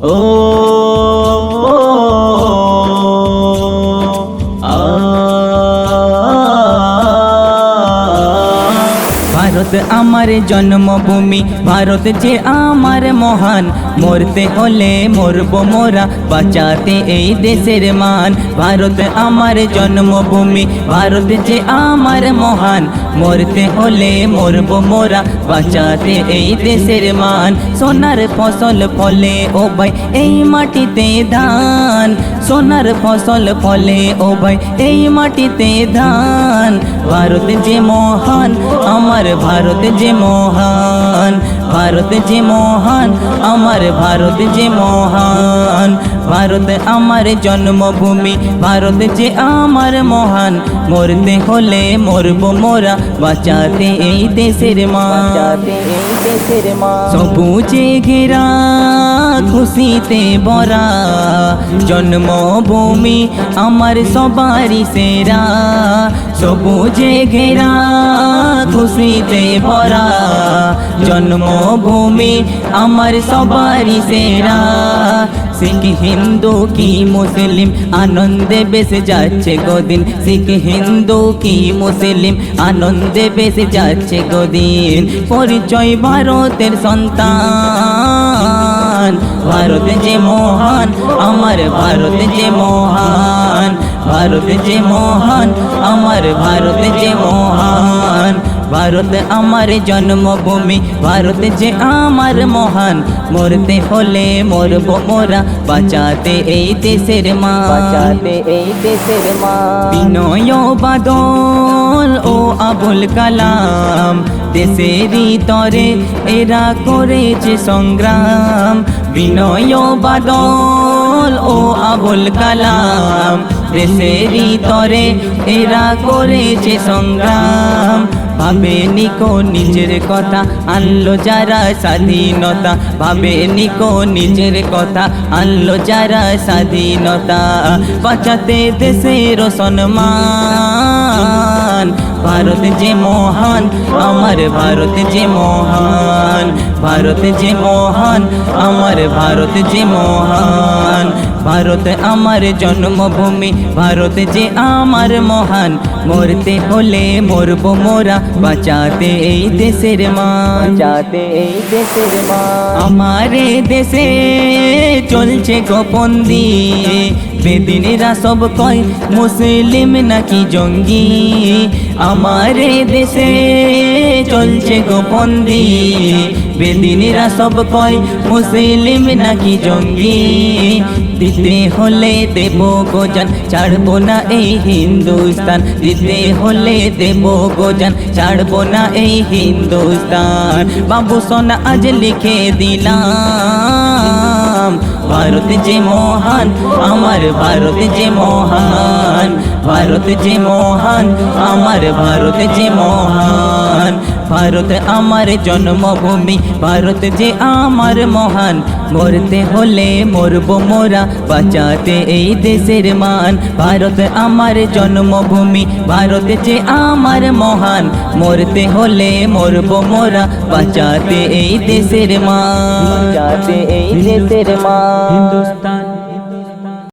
ও ভারত আমার জন্মভূমি, ভারত যে আমার মহান। মরতে হলে মরব মোরা, বাঁচাতে এই দেশের মান। ভারত আমার জন্মভূমি, ভারত যে আমার মহান। মরতে হলে মরব মোরা, বাঁচাতে এই দেশের মান। সোনার ফসল ফলে, ও ভাই, এই মাটিতে ধান। সোনার ফসল ফলে, ও ভাই, এই মাটিতে ধান। ভারত যে মহান, আমার ভারত যে মহান, ভারত যে মহান, আমার ভারত যে মহান, ভারত আমার জন্মভূমি, ভারত যে আমার মহান, মরতে হলে মরব মোরা, বাঁচাতে এই দেশের মা দেশের মা সবুজে ঘেরা, খুশিতে বরা জন্মভূমি আমার সবারই সেরা। সবুজে ঘেরা, খুশিতে ভরা। জন্মভূমি আমার সবারই সেরা। শিখ হিন্দু কি মুসলিম? আনন্দে বেসে যাচ্ছে গদিন। শিখ হিন্দু কি মুসলিম? আনন্দে বেসে যাচ্ছে গদিন। পরিচয় ভারতের সন্তান। ভারত যে মহান, আমার ভারত যে মহান। ভারত যে মহান আমার ভারত যে মহান। ভারত আমার জন্মভূমি ভারত যে আমার মহান। মরতে হলে মরব মোরা বাঁচাতে এই দেশের মা বাঁচাতে এই দেশের মা বিনয় বাদল ও আবুল কালাম দেশেরই তরে এরা করেছে সংগ্রাম। বিনয় বাদল ও আবুল কালাম দেশেরই তরে এরা করেছে সংগ্রাম। ভাবে নিকো নিজের কথা আনলো যারা স্বাধীনতা। ভাবে নিকো নিজের কথা আনলো যারা স্বাধীনতা। বাঁচাতে দেশের সম্মান। ভারত যে মহান, আমার ভারত যে মহান। ভারত যে মহান আমার ভারত যে মহান। ভারত আমার জন্মভূমি ভারত যে আমার মহান। মরতে হলে মরব মোরা বাঁচাতে এই দেশের মা যাতে এই দেশের মা আমারে দেশে চলছে গোপন দিয়ে। বেদিনেরা সব কয় মুসলিম নাকি জঙ্গি? আমারে দেশে চলছে গোপন দিয়ে। বেদিনেরা সব কয়, মুসলিম নাকি জঙ্গি? দিতে হলে দেব গোজান, ছাড়বো না এই হিন্দুস্তান। দিতে হলে দেব গোজান, ছাড়বো না এই হিন্দুস্তান। বাবু সোনা আজ লিখে দিলাম, ভারত যে মহান, আমার ভারত যে মহান। ভারত যে মহান আমার ভারত যে মহান। ভারত আমার জন্মভূমি ভারত যে আমার মহান। মরতে হলে মরব মোরা বাঁচাতে এই দেশের মান। ভারত আমার জন্মভূমি ভারত যে আমার মহান। মরতে হলে মরব মোরা বাঁচাতে এই দেশের মান। বাঁচাতে এই দেশের মান। হিন্দুস্তান